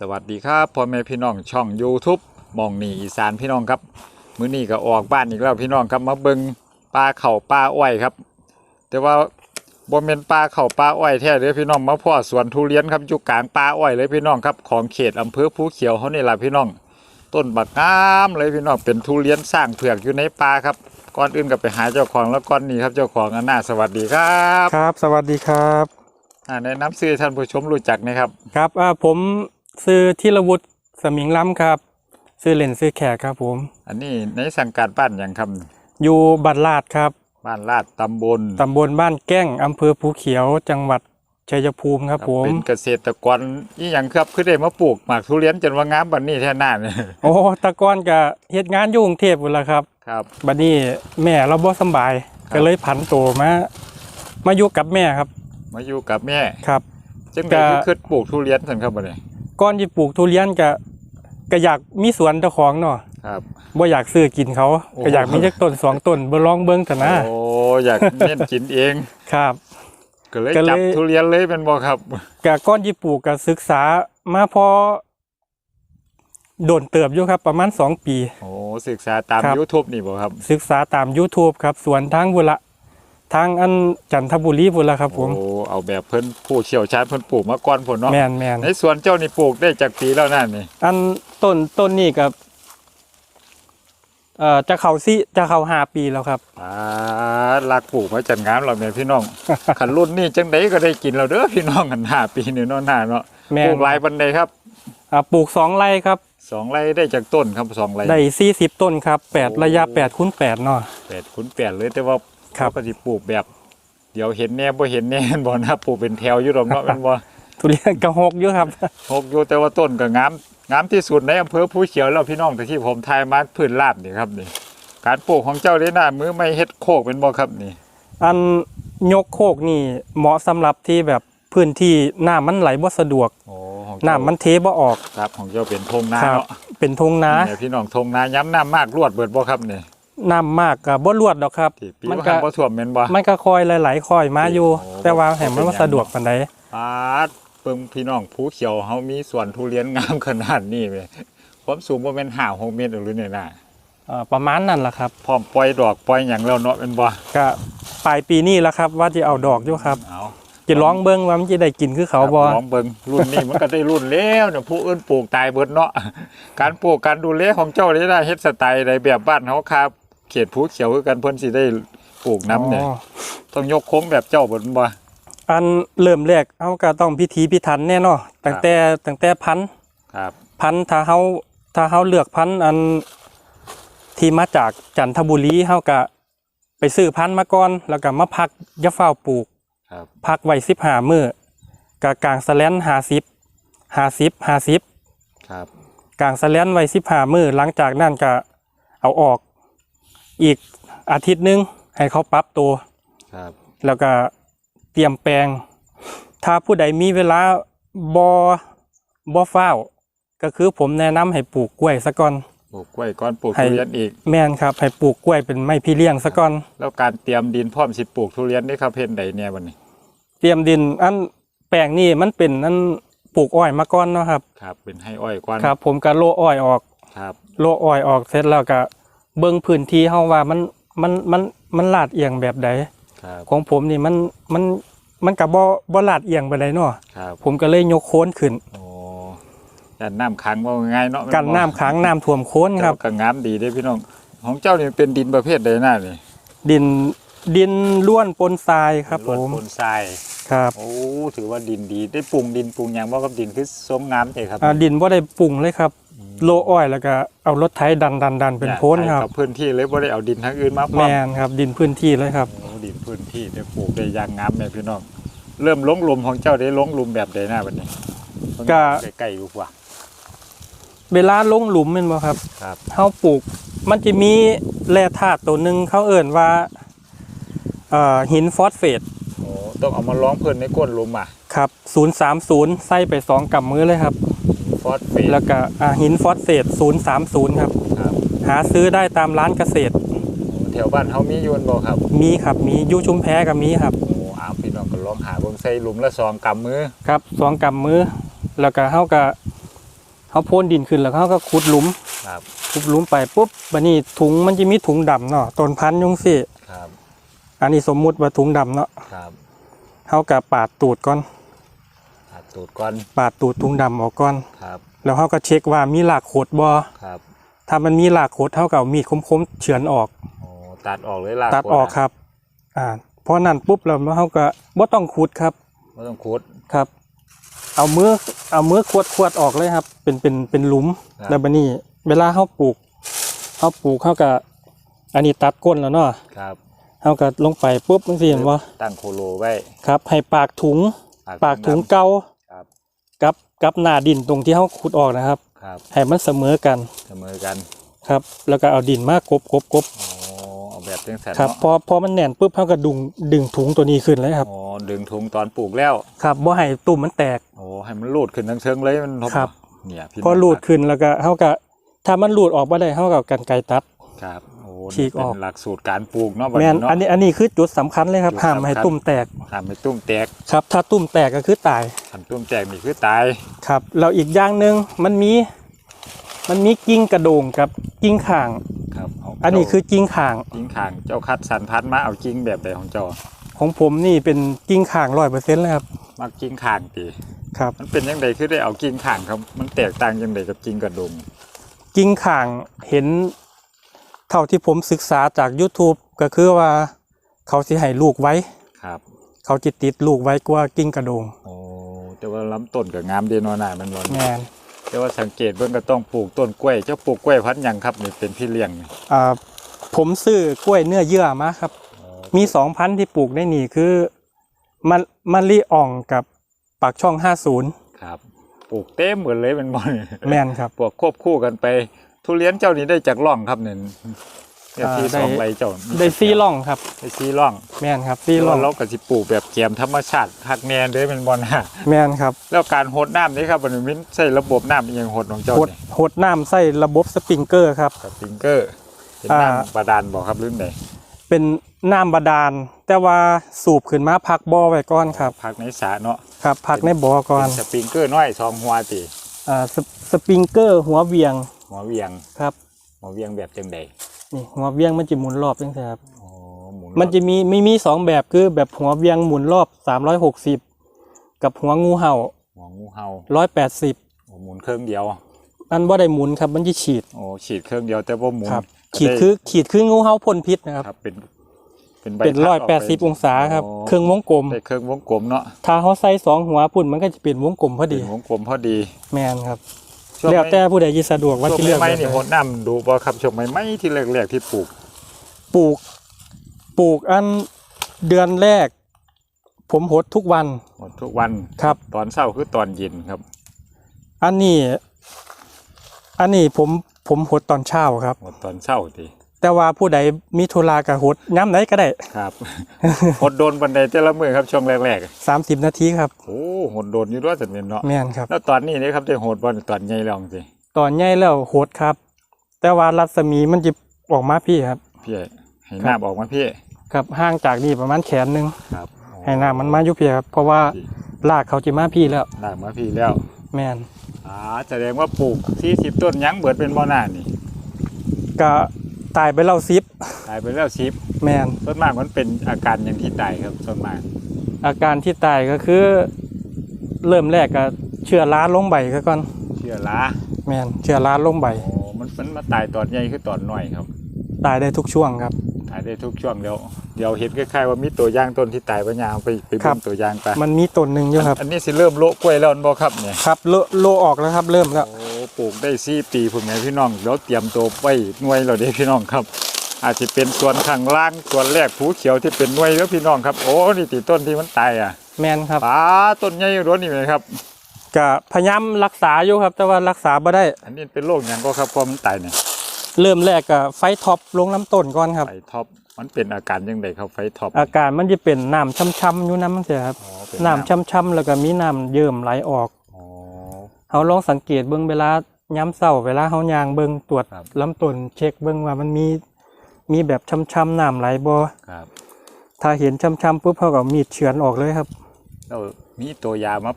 สวัสดีครับพ่อแม่พี่น้องช่อง YouTube มองนี่อีสานพี่น้องครับ มื้อนี้ก็ออกบ้านอีกแล้วพี่น้องครับมาเบิงปลาเข่าปลาอ้อยครับ แต่ว่าบ่แม่นปลาเข่าปลาอ้อยแท้เด้อพี่น้องมาพ่อสวนทุเรียนครับอยู่กลางปลาอ้อยเลยพี่น้องครับของเขตอำเภอภูเขียวเฮานี่ล่ะพี่น้อง ต้นบักงามเลยพี่น้องเป็นทุเรียนสร้างเผือกอยู่ในป่าครับก่อนอื่นก็ไปหาเจ้าของแล้วก่อนนี้ครับเจ้าของอันน่าสวัสดีครับครับ สวัสดีครับอ่าแนะนำชื่อท่านผู้ชมรู้จักนะครับ ครับอ่าผม ซื้อธีรวุฒิสมิงล้ำครับซื้อเล่นซื้อแขกครับผม อันนี้ในสังกัดบ้านอย่างครับอยู่บัดลาดครับ บ้านลาดตำบลตำบลบ้านแก้งอำเภอภูเขียวจังหวัดชัยภูมิครับผม เป็นเกษตรกรนี่อย่างครับคือได้มาปลูกหมากทุเรียนจนว่างามบัดนี้แท้หน้าเนี่ยโอ้แตะก้อนกับเฮ็ดงานอยู่กรุงเทพพุ่นละครับครับบัดนี้แม่เราบ่สำบายครับก็เลยผันตัวมามาอยู่กับแม่ครับ มาอยู่กับแม่ครับจังได๋ก็คือคิดปลูกทุเรียนซั่นครับบัดนี้ ก่อนที่ปลูกทุเรียนก็ก็อยากมีสวนเจ้าของเนาะครับ บ่อยากซื้อกินเขาโอ้ ก็อยากมีจักต้นสองต้นบ่ลองเบิ่งแต่นะโอ้อยากเน้นกินเอง ครับ ก็เลยก็เลย จับทุเรียนเลยเป็นบ่ครับกะก้อนญี่ปุ่นกะศึกษามาพอโดนเติบอยู่ครับ ประมาณสองปี โอ้ศึกษาตาม ครับ YouTube นี่บ่ครับ ศึกษาตาม YouTube ครับสวนทางบุระ ทางอันจันทบุรีบุระครับ ผมโอ้เอาแบบเพิ่นผู้เชี่ยวชาญเพิ่นปลูกมาก่อนพุ่นเนาะแมนแมนในสวนเจ้านี่ปลูกได้จากปีแล้วนั่นนี่อันต้นต้นนี่กับเอ่อจะเข้าซิจะเข้าห้าปีแล้วครับอ่าลักปลูกมาจัดงานเราแม่พี่น้องขันรุ่นนี่จังไดก็ได้กินแล้วเด้อพี่น้องกันห้าปีนี่เนาะหน้าเนาะแมปลูนกหลายปันใดครับอ่าปลูกสองไร่ครับสองไร่ได้จากต้นครับสองไร่ได้สี่สิบต้นครับแปดโอ้ระยะแปดคูณแปดเนาะแปดคูณแปดเลยแต่ว่า ครับ เขาก็สิปลูกแบบ เดี๋ยวเห็นแน่บ่เห็นแน่ บ่นะปลูกเป็นแถวอยู่ดอกเนาะแม่นบ่ ทุเรียนกระหกอยู่ครับ หกอยู่แต่ว่าต้นก็งามงามที่สุดในอำเภอภูเขียวแล้วพี่น้องแต่ที่ผมทายมาพื้นราบนี่ครับนี่ การปลูกของเจ้าได้หน้ามือไม่เฮ็ดโคกเป็นบ่ครับนี่ อันยกโคกนี่เหมาะสำหรับที่แบบพื้นที่น้ำมันไหลบ่สะดวกโอ้ของน้ำเจ้ามันเทบ่ออกครับของเจ้าเป็นทงนาครับ เนาะเป็นทงนา เนี่ยพี่น้องทงนาย้ำน้ำมากรวดเบิดบ่ครับนี่ น้ำมากกับบ่รวดดอกครับ ที่ปีมันว่าก็หันบ่ท่วมแม่นบ่ มันก็คอยหลายๆคอยมาอยู่ โอ้ แต่ว่าบ่แห่งมันเป็นหยัว่างสะดวกปานใดปาดเบิ่งพี่น้องภูเขียวเฮามีสวนทุเรียนงามขนาดนี้แม่ความสูงบ่แม่น5 6เมตรหรือเนี่ยนะเอ่อประมาณนั้นล่ะครับพร้อมปล่อยดอกปล่อยหยังแล้วเนาะแม่นบ่ก็ปลายปีนี้แล้วครับ ว่าจะเอาดอกอยู่ครับเอาจะลองเบิ่งว่ามันจะได้กินคือเขาบ่ลองเบิ่งรุ่นนี้มันก็ได้รุ่นแล้วเนี่ยผู้อื่นปลูกตายเบิดเนาะการปลูกการดูแลของเจ้าได้ได้เฮ็ดสไตล์ใดแบบบ้านเฮาครับ เขตภูเขียวคือกันเพิ่นสิได้ปลูกน้ำเนี่ย อ๋อ ต้องยกโค้งแบบเจ้าเบิดบ่ อันเริ่มแรกเฮาก็ต้องพิธีพิถันแน่เนาะตั้งแต่ตั้งแต่พันธุ์ครับ พันธุ์ถ้าเฮาถ้าเฮาเลือกพันธุ์อันที่มาจากจันทบุรีเฮาก็ไปซื้อพันธุ์มาก่อน แล้วก็มาพักอยะเฝ้าวปลูก ครับ พักไว้สิบห้ามื้อกะกลางสแลนหาสิบหาสิบหาสิบครับกลางสแลนไว้สิบห้ามื้อหลังจากนั้นก็เอาออก อีกอาทิตย์หนึงให้เขาปรับตัวครับ แล้วก็เตรียมแปลง ถ้าผู้ใดมีเวลาบอบอฟ้าวก็คือผมแนะนำให้ปลูกกล้วยซะก่อนปลูกกล้วยก่อนปลูกให้ทุเรียนอีกแม่นครับ ให้ปลูกกล้วยเป็นไม้พี่เลี้ยงซะก่อน แล้วการเตรียมดินพร้อมสิปลูกทุเรียนนี่ครับเฮ็ดใดเนี่ยบัดนี้ เตรียมดินอันแปลงนี่มันเป็นอันปลูกอ้อยมาก่อนเนาะครับ ครับ เป็นให้อ้อยก่อนครับ ผมก็โลอ้อยออก ครับ โลอ้อยออกเสร็จแล้วก็ เบิ่งพื้นที่เฮาว่ามันมันมันมันลาดเอียงแบบใดครับของผมนี่มันมันมันก็บ่บ่ลาดเอียงไปเลยเนาะครับผมก็เลยยกโค้นขึ้น โอ้กันน้ำขังว่าง่ายเนาะกันน้ำขังน้ำท่วมโค้นคครัรับบก็งามดีเด้พี่น้อง ของเจ้านี่เป็นดินประเภทใดน่านี่ดินดินล้วนปนทรายครับผรดมปนทราย ครับโอ้ ถือว่าดินดี ได้ปรุงดินปรุงหยังบ่กับดินคือสมงามเด้ครับอ่าดินบ่ได้ปรุงเลยครับ โลอ้อยแล้วก็เอารถไถดันดันดันเป็นโพ้นครับกับพื้นที่เลยบ่ได้เอาดินทางอื่นมาพร้แมอมนครับ ดินพื้นที่เลยครับโอ้ดินพื้นที่ได้ปลูกได้อย่างงามแม่พี่น้องเริ่มลงหลุมของเจ้าได้ลงหลุมแบบใดหน้าบัดนี้ก็ใกล้ๆอยู่กว่าเวลาลงหลุมแม่นบ่ครับครับเฮาปลูก มันจะมีแร่ธาตุตัวหนึงเขาเอิ่นว่าเอ่อหินฟอสเฟตโอ้ต้องเอามาล้องเพิ่นในก้นหลุมอะครับ 030 ใส่ไปสองกำมือเลยครับ ฟอสเฟตแล้วก็อ่าหินฟอสเฟต030 ครับ ครับหาซื้อได้ตามร้านเกษตรโอ้แถวบ้านเฮามีอยู่บ่ครับมีครับมีอยูชุมแพก็มีครับ โอ้อ้าวพี่น้องก็ลองหาเบิ่งใส่หลุมละสองกำมือครับสองกำมือ แล้วก็เฮาก็เขาโพนดินขึ้นแล้วเขาก็ขุดหลุมครับขุดหลุมไปปุ๊บบัดนี้ถุงมันจะมีถุงดำเนาะต้นพันธุ์ยุงสิครับอันนี้สมมุติว่าถุงดำเนาะครับเขาก็ปาดตูดก่อน ตัดตูดก่อนปาดตูดถุงดำออกก่อน ครับแล้วเขาก็เช็คว่ามีหลากโขดบ่ครับถ้ามันมีหลากโขดเท่ากับมีดคมๆเฉือนออก โอ้ตัดออกเลยล่ะตัดออกครับ อ่าเพราะนั้นปุ๊บเราเขาก็บ่ต้องขุดครับไม่ต้องขุดครับ เอามือเอามือขวดขวดออกเลยครับ เป็นเป็นเป็นหลุมครับแล้วบัดนี้ เวลาเขาปลูกเขาปลูกเขาก็อันนี้ตัดก้นแล้วเนาะครับเขาก็ลงไปปุ๊บมันสิเห็นว่าตั้งโคโลไว้ครับ ให้ปากถุง ปากถุงดำเก่าครับ กับกับหน้าดินตรงที่เขาขุดออกนะครับครับให้มันเสมอกันเสมอกันครับ แล้วก็เอาดินมากบกบกบโอ้เอาแบบจังสันครับเนาะพอพอมันแน่นปุ๊บเขาก็ดึงดึงถุงตัวนี้ขึ้นเลยครับโอ้ดึงถุงตอนปลูกแล้ว ครับบ่ให้ตุ่มมันแตกโอ้ให้มันรูดขึ้นทั้งเชิงเลยมันทครับเนี่ยพี่พอน้งรูดขึ้นแล้วก็เขาก็ถ้ามันรูดออกมาได้เขาก็เอากันไกรตัดครับโอ้ ฉีกออก เป็นหลักสูตรการปลูกเนาะบัดแม่นเนาะ อันนี้อันนี้คือจุดสำคัญเลยครับจุดห้ามสำคัญ ให้ตุ่มแตกทำให้ตุ้มแตกครับ ถ้าตุ่มแตกก็คือตายขันตุ้มแตกนี่คือตาย ครับแล้วอีกอย่างหนึ่งมันมี มันมีกิ่งกระโดงกับกิ่งข่าง ครับเาอันนี้คือกิ่งข่าง กิ้งข่างเจ้าคัดสันพัดมาเอากิ้งแบบใดของเจ้า ของผมนี่เป็นกิ่งข่างร้อยเปอร์เซ็นต์เลยครับมักกิ้งข่างตีครับ มันเป็นยังไงคือได้เอากิ้งข่างครับ มันแตกต่างยังไงกับกิ้งกระดงกิ่งข่างเห็น เท่าที่ผมศึกษาจาก YouTube ก็คือว่า เขาสิให้ลูกไว้ ครับเขาจิติดลูกไว้กว่ากิ่งกระโดงโอ้แต่ว่าลำต้นกับงามเดนวนามันร้อนแมนแต่ว่าสังเกตเบิ่งก็ต้องปลูกต้นกล้วยเจ้าปลูกกล้วยพันธุ์หยังครับนี่เป็นพี่เลี้ยงนี่อ่าผมซื้อกล้วยเนื้อเยื่อมาครับอ๋อมีสองพันธุ์ที่ปลูกได้นี่คือมันมันลีอ่องกับปากช่อง 50 ครับ ปลูกเต็มหมดเลยเป็นบ่อนแมนครับ ปลูกควบคู่กันไป ทุเรียนเจ้านี้ได้จากร่องครับเนี่ยเนี่ยอ่าที่ได้สองไรเจ้าได้ซีล่องครับได้ซีร่องแมนครับซีที่ล่องเราก็สิปลูกแบบเกียมธรรมชาติหักแนนด้วยเป็นบอลฮะแมนครับ แล้วการหดน้ำนี่ครับมันมิ้นใส่ระบบน้ำอิหยังหดของเจ้าหดเนี่ยหดน้ำใส่ระบบสปริงเกอร์ครับสปริงเกอร์เป็นอ่าน้ำบาดาลบอกครับหรือไงเป็นน้ำบาดาล แต่ว่าสูบขึ้นมาพักบ่อไว้ก่อนครับพักในสระเนาะครับพักในบ่อก่อนเป็นสปริงเกอร์น้อยสองหัวตีอ่าสปสปริงเกอร์หัวเวียง หัวเวียงครับหัวเวียงแบบจังใดนี่หัวเวียงมันจะหมุนรอบจังซี่ครับอ๋อหมุนมันจะมีมีมีสองแบบคือแบบหัวเวียงหมุนรอบ360กับหัวงูเห่าหัวงูเห่า180โอ้หมุนเครื่องเดียวมันบ่ได้หมุนครับมันจะฉีดโอ้ฉีดเครื่องเดียวแต่ว่าหมุนครับขีดคือขีดคืองูเห่าพ่นพิษนะครับครับเป็นเป็นใบเป็นพัดร้อยกแปไปดสิบองศาครับโเครื่องวงกลมได้เครื่องวงกลมเนาะถ้าเขาใส่สองหัวพุ่นมันก็จะเป็นวงกลมพอเป็ดีนวงกลมพอดี แมนครับช่วง แล้วแต่ไม่ผู้ใดยิสะดวกว่าช่วงที่เลือกไม่แบบนี่ไหโหนดน้ำดูบ่ครับช่วงไม่ไม่ที่แรกๆที่ปลูก ปลูก ปลูกอันเดือนแรก ผมหดทุกวันหมดทุกวันครับ ตอนเช้าคือตอนเย็นครับ อันนี้ อันนี้ผมผมหดตอนเช้าครับหมดตอนเช้าที แต่ว่าผู้ใดมีธุระกับหดย้ำไหนก็ได้ครับ หดโดนบันไดแต่ละมือครับช่วงแรก30นาทีครับๆ โอ้หดโดนอยู่ด้วยสันเป็นเนาะแม่นครับ แล้วตอนนี้นี่ครับได้หดบอลตอนใหญ่แล้วสิตอนใหญ่แล้วหดครับ แต่ว่ารัศมีมันจะออกมาพี่ครับ พี่ให้ครับน้ำออกมาพี่ครับห่างจากนี่ประมาณแขนหนึงครับให้น้ำมันมาอยู่พี่ครับ เพราะว่าพี่ลากเขาจะมาพี่แล้วน้ำมาพี่แล้วแม่น อ่าแสดงว่าปลูกที่สิบต้นยังเบิดเป็นบ่อหน้านี่ ก็ ตายไปเล่าซิปตายไปแล้วสิบแมนส่วนมากมันเป็นอาการอย่างที่ตายครับส่วนมาก อาการที่ตายก็คือ เริ่มแรกก็เชื้อราลงใบก็ก่อนเชื้อราแมนเชื้อราลงใบโอ้มันมันมาตายตอนใหญ่คือตอนน้อยครับ ตายได้ทุกช่วงครับตายได้ทุกช่วงเดียวเดี๋ยวเห็นคล้ายๆว่ามีตัวอย่างต้นที่ตายปัญญาเอาไปไปครัเบิ่บงตัวอย่างไปมันมีต้นหนึ่งอยู่ครับ อันนี้สิเริ่มโละกล้วยแล้วอันบ่ครับเนี่ยครับโลโลออกแล้วครับเริ่มแล้วโอ้ ปลูกได้สี่ปีพุ่นแม่พี่น้องเดี๋ยวเตรียมตัวไว้หน่วยแล้วเด้พี่น้องครับ อาจจะเป็นส่วนข้างล่างส่วนแรกผูเขียวที่เป็นหน่วยแล้วพี่น้องครับโอ้นี่ติต้นที่มันตายอะแมนครับป้าต้นใหญ่ร้วนนี่ไหมครับก็พยายามรักษาอยู่ครับ แต่ว่ารักษาบ่ได้ อันนี้เป็นโรคหยังก็ครับพอมันตายเนี่ยเริ่มแรกก็ไฟท็อปลงน้ำต้นก่อนครับไฟท็อปมันเป็นอาการยังไงครับไฟท็อปอาการมันจะเป็นน้ำช้ำๆอยู่น้ำมันเสียครับอ๋อเป็น้ำช้ำๆแล้วก็มีน้ำเยิ้มไหลออกอ๋อ เขาลองสังเกตเบิ่งเวลาย้ำเศร้าเวลาเขายางเบิ่งตรวจครับ ลำต้นเช็คเบิ่งว่ามันมีมีแบบช้ำๆน้ำไหลบ่ครับถ้าเห็นช้ำๆปุ๊บเขาก็เอามีดเฉือนออกเลยครับแล้วมีตัวยามา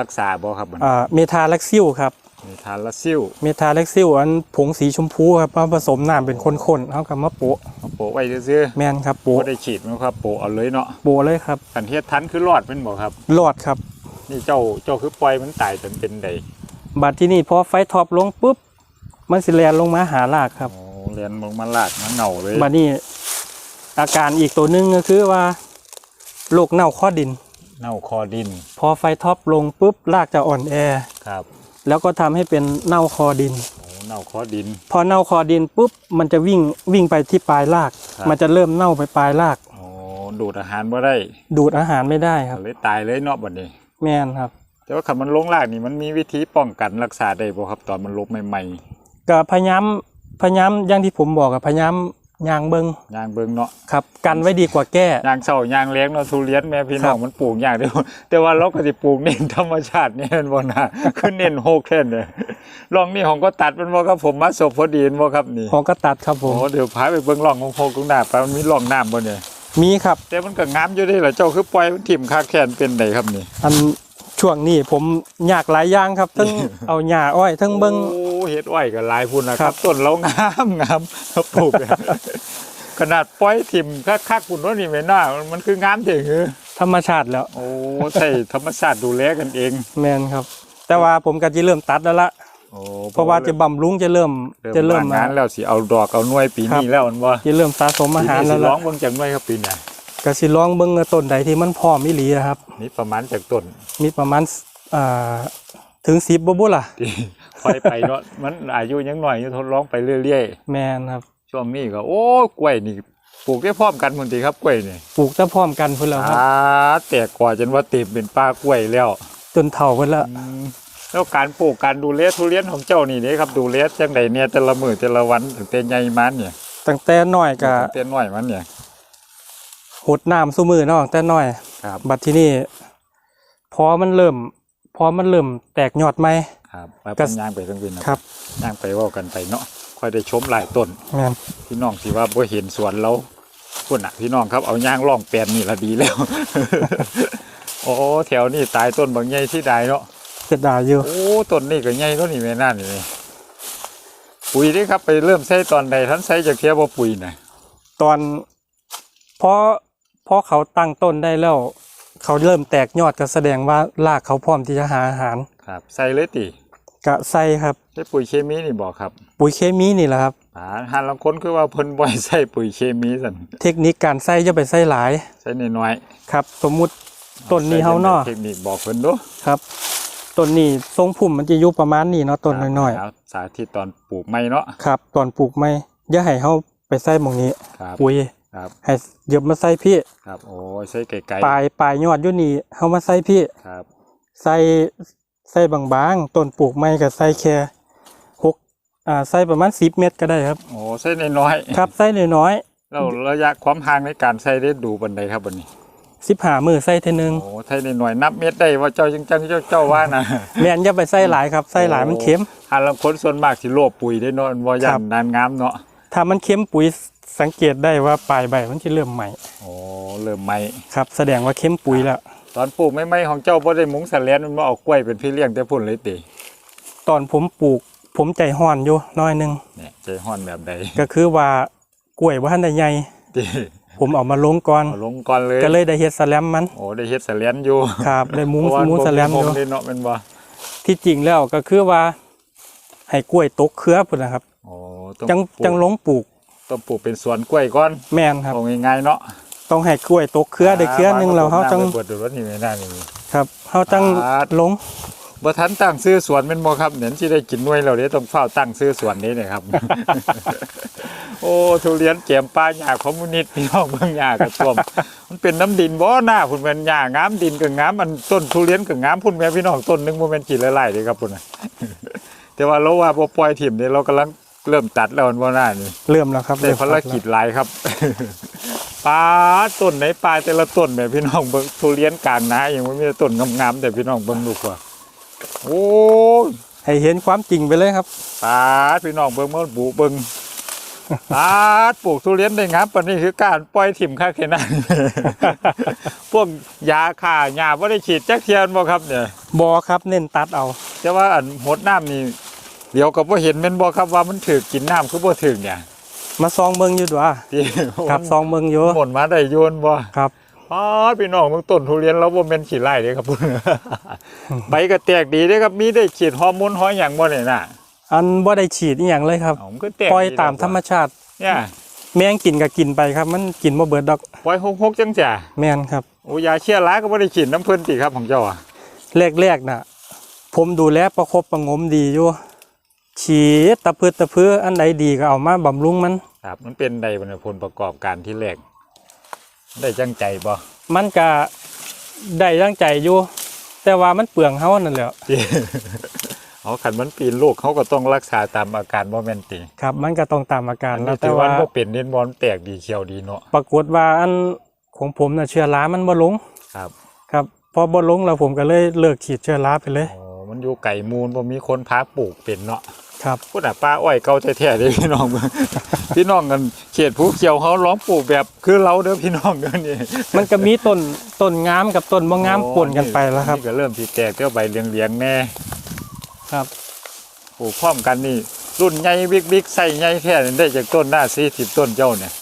รักษาบ่ครับมันอ่าเมทาแล็กซิลครับ มีทานละซิ่วเมทาเล็กซิลอันผงสีชมพูครับมาผสมน้ำเป็นข้นๆเขากับมาโปะมาโปะไว้ซื่อแมนครับๆโปะบ่ได้ฉีดมันครับโปะเอาเลยเนาะโปะเลยครับกันเฮ็ดทันคือรอดเป็นบ่ครับ รอดครับ นี่เจ้าเจ้าคือปล่อยมันตายจนเป็นไดบัดที่นี่พอไฟท็อปลงปุ๊บ มันสิแลนลงมาหารากครับโอ้เรียนลงมาลากมันเน่าเลยบัดนี้อาการอีกตัวหนึงก็คือว่าโรคเน่าข้อดิน เน่าคอดินพอไฟท็อปลงปุ๊บรากจะอ่อนแอ ครับแล้วก็ทำให้เป็นเน่าคอดิน โอ้เน่าคอดิน พอเน่าคอดินปุ๊บมันจะวิ่งวิ่งไปที่ปลายราก ครับ มันจะเริ่มเน่าไปปลายราก โอ้ดูดอาหารบ่ได้ดูดอาหารไม่ได้ครับเลยตายเลยเนาะบัดนี้ แม่นครับ แต่ว่าคันมันลงลากนี่มันมีวิธีป้องกันรักษาได้บ่ครับ ตอนมันลบใหม่ก็พยายามพยายามอย่างที่ผมบอกกับพยายามยางเบิงๆย่างเบิ่งเนาะครับกันไว้ดีกว่าแก้ย่างเศร้าย่างเลี้ยงเนาะทุเรียนแม่พี่น้องครับมันปลูกยากเด้อแต่ว่าเราก็สิปลูกเน้นธรรมชาตินี่แม่นบ่น่ะคือเน้นโฮกแค่นเนี่ยลองนี่ของก็ตัดเป็นบ่ครับผมมาสบพอดีเห็นบ่ครับนี่พอก็ตัดครับผโอ้มเดี๋ยวพาไปเบิ่งร่องของโฮกตรงหน้าไปมันมีร่องน้ำบ่เนี่ย มีครับ แต่มันก็งามอยู่เด้ล่ะเจ้าคือปล่อยมันทิ่มคาแคนเป็นไดครับนี่อันช่วงนี้ผมอยากหลายอย่างครับทั้งเอาหญ้าอ้อยทั้งเบิงโอ้เฮ็ดอ้อยก็หลายพุ่นนะคครัรับบต้นเรางามงามเขาปลูกเนี่ยขนาดปล่อยทิ่มคักๆพุ่นว่านี่แม่น่ามันมันคืองามเด้อธรรมชาติแล้ว โอ้ใช่ธรรมชาติดูแลกันเองแมนครับ แต่ว่าผมก็จะเริ่มตัดแล้วละ โอ้เพราะว่าจะบำรุงจะเริ่มจะจะเริ่เริ่มมงานแล้วสิเอาดอกเอาหน่วยปีครับนี้แล้วมันว่าจะเริ่มสะสมอาหารปีนี้แล้วสิร้ล่ะองเบิ่งจังหน่วยครับปีนี้ก็สิลองเบิ่งว่าต้นใดที่มันพร้อมอีหลีนะครับนี่ประมาณจากต้นมีประมาณอ่าถึง10บ่บุล่ะที่ค่อยไปเนาะมันอายุยังหน่อยอยู่ทดลองไปเรื่อยแมนครับๆช่วงนี้ก็โอ้กล้วยนี่ปลูกได้พร้อมกันหมดทีครับกล้วยนี่ปลูกแต่พร้อมกันพุ่นแล้วครับอ่าแตกกว่าจนว่าเต็มเป็นป้ากล้วยแล้ว จนเฒ่าพุ่นแล้วอืม แล้วการปลูกการดูแลทุเรียนของเจ้านี่เด้ครับดูแลจังไดเนี่ยแต่ละมื้อแต่ละวันตั้งแต่ใหญ่มันเนี่ยตั้งแต่น้อยก็ตั้งแต่น้อยมันเนี่ยหดน้ำซุมือเนาะตั้งแต่น้อยครับบัดที่นี่พอมันเริ่มพอมันเริ่มแตกยอดไหมครับแล้วก็ก็ย่างไปทั้งวินนะครับย่างไปเว่ากันไปเนาะค่อยได้ชมหลายต้นแม่นพี่น้องที่ว่าบ่เห็นสวนเราพุ่นน่ะพี่น้องครับเอาย่างล่องแปลนนี่ละดีแล้วโอ้แถวนี้ตายต้นบางใหญ่ที่ใดเนาะ เสียดายอยู่ โอ้ต้นนี่ก็ใหญ่เท่านี้แม่น่านี่นี่ปุ๋ยนี่ครับไปเริ่มใช้ตอนใดท่านใช้จากเทียบว่าปุ๋ยน่ะตอนพอพอเขาตั้งต้นได้แล้ว เขาเริ่มแตกยอดก็แสดงว่ารากเขาพร้อมที่จะหาอาหารครับ ใส่เลยติกะใส่ครับใช้ปุ๋ยเคมีนี่บอกครับ ปุ๋ยเคมีนี่แหละครับอ่าหันลังคนคือว่าเพิ่นบ่ให้ใส่ปุ๋ยเคมีสั่นเทคนิคการใส่จะไปใส่หลาย ใส่น้อยครับ สมมุติๆต้นนี้เฮาเนาะใส่เทคนิคบอกเพิ่นเดูครับ ต้นนี้ทรงพุ่มมันจะอยู่ประมาณนี้เนาะต้นน้อยสาธิตตอนปลูกไม้เนาะๆครับตอนปลูกไม่อย่าให้เฮาไปใส่หมองนี้ครับปุ๋ยครับให้เหยียบมาใส่พี่ครับโอ้ยใส่ไกลปลายปลายยอดอยู่นี่เฮามาใส่พี่ๆครับใส่ใส่บางๆต้นปลูกไม่ก็ใส่แค่หกอ่าใส่ประมาณ10เม็ดก็ได้ครับโอ้ใส่น้อยๆครับใส่น้อยแล้วระยะความห่างในการใส่ได้ดูบันไดครับบันนี้ ๆ15มื้อใส่เทื่อนึงโอ้ใส่น้อยๆนับเม็ดได้ว่าเจ้าจังจังเจ้าเจ้าว่านะแม่นอย่าไปใส่หลายครับใส่หลายมันเค็มหันลังคนส่วนมากที่โลภปุ๋ยได้เนาะว่ายัครันบนานงามเนาะถ้ามันเค็มปุ๋ยสังเกตได้ว่าปลายใบมันจะเริ่มใหม่โอ้เริ่มใหม่ครับ แสดงว่าเค็มปุ๋ยแล้วตอนปลูกไม่ไม่ๆของเจ้าบ่ได้มุงสะแลนมันมาเอากล้วยเป็นพี่เลี้ยงแต่พุ่นเลยติตอนผมปลูก ผมใจห่อนอยู่น้อยหนึงเนี่ยใจฮ้อนแบบใดก็คือว่ากล้วยว่าทันได้ใหญ่ติ ผมเอามาลงก่อนเอาลงก่อนเลยก็เลยได้เฮ็ดสแลมมันโอ้ได้เฮ็ดสะแลนอยู่ครับได้มุ้งเพราะว่ามุ้งสแลมบ่อยู่ได้เนาะแม่นบ่ที่จริงแล้วก็คือว่า ให้กล้วยตกเครือพุ่นนะครับ โอ้ต้องจังปลูกจังลงปลูกต้องปลูกเป็นสวนกล้วยก่อนแม่นครับ เอาง่ายๆเนาะต้องให้กล้วยตกเครือได้เครือหนึงแล้วเฮาจังเปิดดูรถนี่ไม่ได้นี่ครับเฮาจังอ่าลง บ่ทันตั้งซื้อสวนเป็นบ่ครับเห็นสิได้กินหน่วยแล้วเด้ต้องเฝ้าตั้งซื้อสวนนี้นะครับ โอ้ทุเรียนแจ่มปลาหญ้าคอมมิวนิสต์พี่น้องเบิ่งหญ้ากระท่วม มันเป็นน้ำดินบ่หน้าพุ่นแม่นหญ้างามดินก็งามมันต้นทุเรียนก็งามพุ่นแม่พี่น้องต้นหนึงบ่แม่นกี่หลายๆเด้ครับพุ่นน่ะแต่ว่าเราว่าบ่ปล่อยถิ่มนี่เรากำลังเริ่มตัดแล้วมันบ่น่านี่เริ่มแล้วครับได้ภารกิจหลายครับ ปลาต้นไหนปลาแต่ละต้นแม่พี่น้องเบิ่งทุเรียนกลางนาอย่างว่ามีแต่ต้นงามๆแต่พี่น้องเบิ่งดูกว่าโอ้ยให้เห็นความจริงไปเลยครับ ปลาพี่น้องเบิ่งมันบุเบิ่ง ปลาปลูกทุเรียนได้งามปานนี้คือการปล่อยถิ่มค่าแค่นั้น พวกยาฆ่าหญ้าบ่ได้ฉีดจักเทียนบ่ครับเนี่ยบอครับเน้นตัดเอาแต่ว่าอันหดน้ำนี่เดี๋ยวก็บ่เห็นแม่นบ่ครับว่ามันถือกินน้ำคือบ่ถึงเนี่ยมาซองเบิ่งอยู่ตัวที่ครับซองเบิ่งอยู่หมดมาได้โยนบ่ครับอ๋อพี่น้องเมืองต้นทุเรียนเราบ่แม่นขี้ไล่เด้ครับพุ่นใบก็แตกดีเด้ครับมีได้ฉีดฮอร์โมนฮอหยังบ่เนี่ยน่ะ อันบ่ได้ฉีดอีหยังเลยครับเอามันก็แตกปล่อยดีตามธรรมชาติ เนี่ยแมงกินก็กินไปครับ มันกินบ่เบิดดอกปล่อยหกๆจังจ้ะแม่นครับ โอ้ยาเชื้อราก็บ่ได้ฉีดน้ำเพิ่นติครับของเจ้าอะแรกๆน่ะ ผมดูแลประคบประหงมดีอยู่ฉีดตะพืดตะพืออันใดดีก็เอามาบำรุงมัน ครับ มันเป็นใดบ่เนี่ยผลประกอบการที่แรกได้จังใจบ่มันก็ได้ตั้งใจอยู่ แต่ว่ามันเปลืองเฮานั่นแหละที่ เอาขันมันปีนลูกเขาก็ต้องรักษาตามอาการบ่แม่นติครับมันก็ต้องตามอาการอันแล้นี้วแต่ถือว่าว่าบ่เป็นเน้นบอลแตกดีเขียวดีเนาะปรากฏว่าอันของผมน่ะเชื้อรามันบ่ลงครับ ครับพอบ่ลงแล้วผมก็เลยเลิกฉีดเชื้อราไปเลยอ๋อมันอยู่ไก่มูลบ่มีคนพาปลูกเป็นเนาะครับพูดอะป้าอ้อยเก่าแท้ๆเด้อพี่น้องพี่น้องกันเขตภูเขียวเขาล้อมปลูกแบบคือเราเด้อพี่น้องเด้อนี่มันก็มีต้นต้นงามกับต้นบ่งามปนกันไปแล้วครับนี่ก็เริ่มสิแตกเจ้าใบเลียงๆแน่ ครับปลูกพร้อมกันนี่ รุ่นใหญ่บิ๊กๆใส่ใหญ่แท้นี่ได้จากต้นหน้า40ต้นเจ้าเนี่ย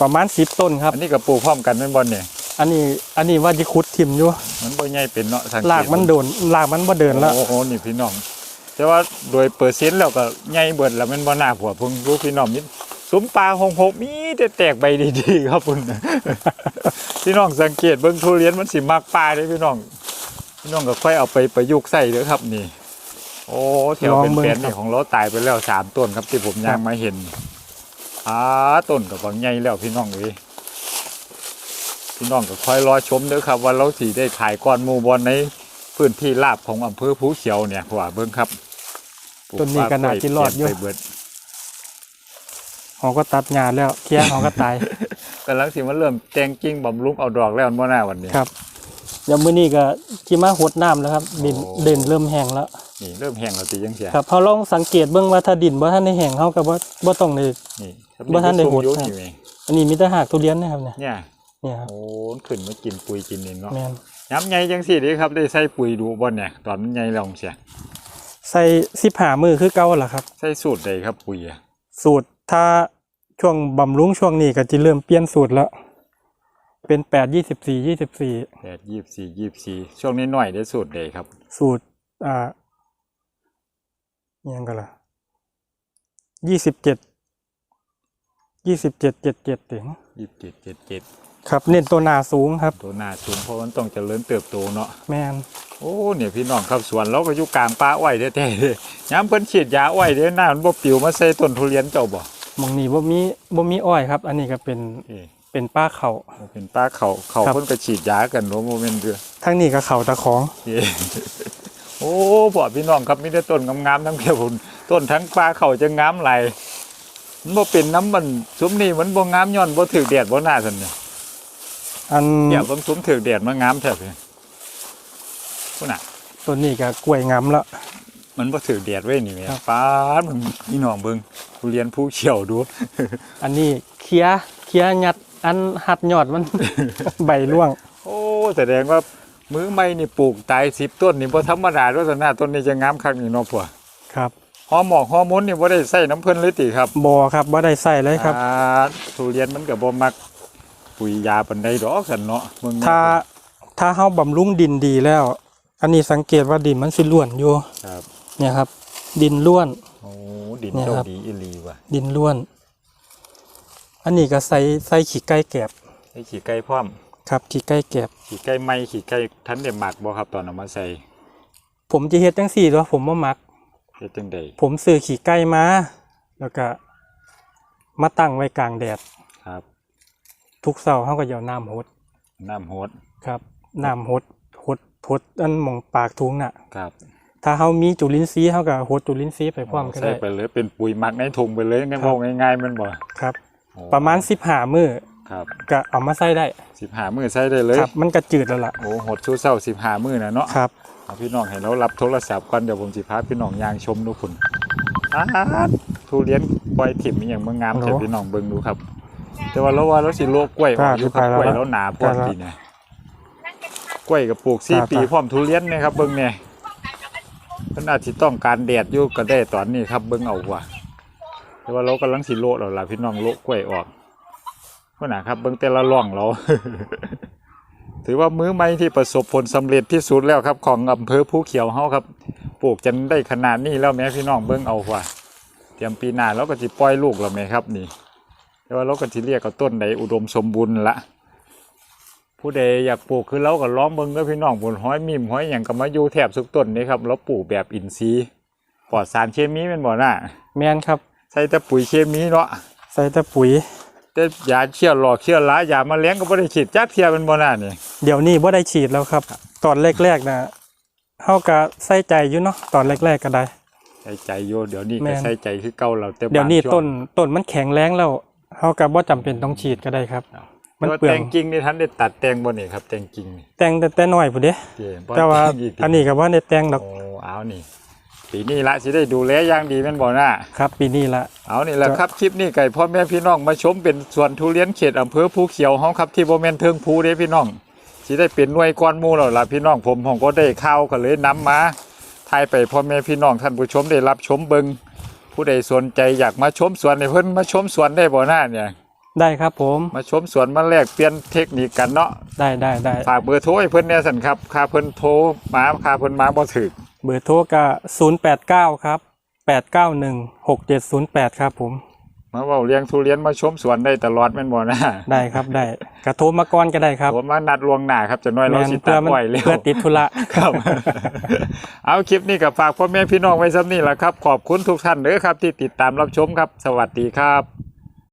ประมาณ10ต้นครับ อันนี้ก็ปลูกพร้อมกันแม่นบ่เนี่ยอันนี้อันนี้ว่าจะขุดทิมอยู่มันบ่ใหญ่เป็นเนาะสังเกตลากมันโดนลากมันบ่เดินแล้วโอ้โหนี่พี่น้อง แต่ว่าโดยเปอร์เซ็นต์แล้วก็ใหญ่เบิดแล้วแมันบ่น่าผัวเพิ่งรู้พี่น้องมิสมปลาหงหกมีแต่แตกใบดีๆครับพุ่นพี่น้องสังเกตเบิ่งทุเรียนมันสิมักปลาเด้พี่น้อง พี่น้องก็ค่อยเอาไปประยุกต์ใส่เด้อครับนี่ โอ้แถวลองเป็นเบิ่งแปลนครันี่บของเราตายไปแล้วสามต้นครับที่ผมย่างมาเห็นอ่าต้นกับบางใหญ่แล้วพี่น้องเอ้ยพี่น้องก็ค่อยรอชมเด้อครับ ว่าเราสิได้ถ่ายก้อนหมู่บอลในพื้นที่ราบของอำเภอภูเขียวเนี่ยว่าเบิ่งครับต้นนี้ก็น่าสิรอดอยู่ไปเบิดเขาก็ตัดหญ้าแล้วเคลียร์เขาก็ตายกำลังสิมันเริ่มแตงกิ้งบำรุงเอาดอกแล้วเมื่อหน้าวันนี้ครับเดี๋ยวมื้อนี้ก็สิมาหดน้ำแล้วครับดินโอ้เด่นเริ่มแห้งแล้ว นี่เริ่มแห้งแล้วตียังเสียครับพอลองสังเกตเบิ่งว่าถ้าดินบ่ทันได้แห้งเฮาก็บ่บ่ต้องเลยนี่บ่ทันได้หดยุ่ครับนี่ไงอันนี้มีแต่หากทุเรียนนะครับเนี่ยเนี่ยเนี่ยครับโอ้ขึ้นมากินปุ๋ยกินนี่เนาะแม่นย้ำใหญ่จังสิเด้ครับได้ใส่ปุ๋ยดูบ่เนี่ยตอนมันใหญ่แล้วเสียใส่15มื้อคือเก่าล่ะครับ ใส่สูตรใดครับปุ๋ยอะสูตรถ้าช่วงบำรุงช่วงนี้ก็จะเริ่มเปลี่ยนสูตรแล้วเป็น8 24 24แปดยี่สิบสี่ยี่สิบสี่ช่วงนี้หน่อยได้สูตรใดครับ สูตรอ่าอิห ยังกันล่ะยี่สิบเจ็ดยี่สิบเจ็ดเจ็ดเจ็ดถึงยี่สิบเจ็ดเจ็ดเจ็ดครับเน้นตัวหนาสูงครับ ตัวหน้าสูงเพราะมันต้องเจริญเติบโตเนาะแมนโอ้เนี่ยพี่น้องครับสวนเราก็อยู่กลางป่าอ้อยแท้ๆเลยย้ำเพิ่นฉีดยาอ้อยเด้อหน้ามันบ่ปิวมาใส่ต้นทุเรียนเจ้าบ่หมองนี้บ่มีบ่มีอ้อยครับ อันนี้ก็เป็นเอ้เป็นป้าเขาเป็นป้าเขาเขาครับเพิ่นก็ฉีดยากันเนาะโมเมนต์เด้อทั้งนี้ก็เขาตะของเอ้ โอ้พ่อพี่น้องครับมีแต่ต้นงามๆทั้งเพียพุ่นต้นทั้งป่าเขาจะงามหลายมันบ่เป็นน้ำมันซุ้มนี่มันบ่งามย้อนบ่ถึกแดดบ่หน้าซั่นเนี่ยอันเดี๋ยวเบิ่งซุ้มถึกแดดมางามแท้เพิ่นพุ่นน่ะตัวนี้ก็กล้วยงามแล้วมันบ่ถือแดดไว้นี่แหม่ครับฟ้าดมันพี่น้องเบิ่งทุเรียนผู้เขียวดู อันนี้เคลียร์เคลียร์ยัดอันหัดยอดมันใบร่วง โอ้แสดงว่า มือใหม่นี่ปลูกตาย10ต้นนี่บ่ธรรมดาด้วยซะนะต้นนี้จะงามคักนี่เนาะพ่อครับฮอร์หมอกฮอร์โมนนี่บ่ได้ใส่น้ำเพิ่นเลยติครับบอครับบ่ได้ใส่เลยครับอ่าทุเรียนมันก็บ่มักปุ๋ยยาปานใดดอกซั่นเนาะเบิ่งถ้าถ้าเฮาบำรุงดินดีแล้ว อันนี้สังเกตว่าดินมันสิล้วนอยู่ครับเนี่ยครับ ดินล้วนโอ้ดินเนี่ยเจ้าครับดีอีหลีว่ะดินล้วน อันนี้ก็ใส่ใส่ขี้ไก่แกบไอ้ขี้ไก่พร้อม ครับขี้ไก่แกบขี้ไก่ใหม่ขี้ไก่ทันได้หมักบ่ครับตอนเอามาใส่ผมจะเฮ็ดจังสี่ตัวผมบ่มัก เฮ็ดจังได๋ผมซื้อขี้ไก่มา แล้วก็มาตั้งไว้กลางแดด ครับทุกเช้าเฮาก็จะเอาน้ำหดน้ำโหดครับน้ำหดหดหดอันหมองปากถุงน่ะ ครับถ้าเฮามีจุลินทรีย์เฮาก็หดจุลินทรีย์ไปพร้อมก็ใส่ได้ ไปเลยเป็นปุ๋ยหมักในถุงไปเลยงั้นครับว่าง่ายๆมันบ่ครับ โอ้ประมาณ15มื้อ ครับก็เอามาใส่ได้สิบหามือใส่ได้เลยครับมันก็จืดแล้วล่ะโอ้หดชูเศร้าสิบหามือนะเนาะครับเอาพี่น้องให้เรารับโทรศัพท์ก่อนเดี๋ยวผมสิพาพี่น้องยางชมดูคุณอาทุเรียนปล่อยถิ่มอหย่างเมืองงามโอ้แต่พี่น้องเบิ่งดูครับ แต่ว่าเราว่าเราสิโลกกล้วยออกอยู่ครับได้กล้วยได้แล้วหนาพร้อมได้ทีเนี่ยกล้วยกับปลูกสี่ได้ปีพร้อมทุเรียนเนี่ยครับเบิ่งเนี่ยเพิ่นอาจสิต้องการแดดอยู่ก็ได้ตอนนี้ครับเบิ่งเอาว่าแต่ว่าเรากำลังสิโละแล้วล่ะพี่น้องโละกล้วยออก พุ่นน่ะครับเบิ่งแต่ละร่องเรา ถือว่ามื้อใหม่ที่ประสบผลสำเร็จที่สุดแล้วครับ ของอำเภอภูเขียวเฮาครับ ปลูกจนได้ขนาดนี้แล้วแม่พี่น้องเบิ่งเอาว่าเตรียมปีหน้าเราก็สิปล่อยลูกแล้วแม่ครับ นี่ แต่ว่าเราก็สิเรียกเอาต้นใดอุดมสมบูรณ์ละผู้ใดอยากปลูกคือเราก็ล้อมเบิ่งเด้อพี่น้องบนห้อยมิมห้อยหยังก็มาอยู่แถบทุกต้นนี่ครับเราปลูกแบบอินทรีย์ปลอดสารเคมีแม่นบ่น่ะแมนครับ ใส่แต่ปุ๋ยเคมีเนาะใส่แต่ปุ๋ย แต่ยาเชื้อหลอกเชื้อรายาแมลงก็บ่ได้ฉีดจักเที่ยแม่นบ่น่ะนี่เดี๋ยวนี้บ่ได้ฉีดแล้วครับ ตอนแรกๆนะเฮาก็ใส่ใจอยู่เนาะตอนแรกๆก็ได้ ใส่ใจอยู่เดี๋ยวนี้แม่ก็น ใส่ใจคือเก่าแล้วแต่เดี๋ยวนี้บางช่ต้นต้นมันแข็งแรงแล้วเฮาก็บ่จำเป็นต้องฉีดก็ได้ครับ มันแต่ว่าเปลือแต่งงกิ่งนี่ทันได้ตัดแต่งบ่นี่ครับแต่งกิ่งนี่แต่งแต่แต่น้อยพุ่นเด้ เจ้บ่แต่ว่างกอันนี้ก็บ่ได้แต่งดอกโอ้เอานี่ ปีนี้ละสิได้ดูแลอย่างดีแม่นบ่น่ะครับปีนี้ละ เอานี่แหละครับคลิปนี้ไก่พ่อแม่พี่น้องมาชมเป็นสวนทุเรียนเขตอำเภอภูเขียวเฮาครับที่บ่แม่นเทิงภูเด้พี่น้องสิได้เป็นหน่วยก้อนหมู่แล้วล่ะพี่น้องผมผมก็ได้ข่าวก็เลยนำมาทายไปพ่อแม่พี่น้องท่านผู้ชมได้รับชมเบิงผู้ใดสนใจอยากมาชมสวนให้เพิ่นมาชมสวนได้บ่หน้าเนี่ยได้ครับผม มาชมสวนมาแลกเปลี่ยนเทคนิคกันเนาะได้ได้ได้ฝากเบอร์โทรให้เพิ่นแหน่สั่นครับค่าเพิ่นโทรมาค่าเพิ่นมาบ่ถึก เบอร์โทรก็089ครับ891 6708ครับผม มาเว้าเลี้ยงทุเรียนมาชมสวนได้ตลอดแม่นบ่หน้าได้ครับได้กระโทรมาก่อนก็ได้ครับผมมานัดล่วงหน้าครับจะน้อยเราแม่นสิเพื่ตัอดมันไว้เร็ว เพื่อติดธุระ ครับ เอาคลิปนี้กับฝากพ่อแม่พี่น้องไว้ซ้ำนี่แหละครับ ขอบคุณทุกท่านเด้อครับ ที่ติดตามรับชมครับ สวัสดีครับ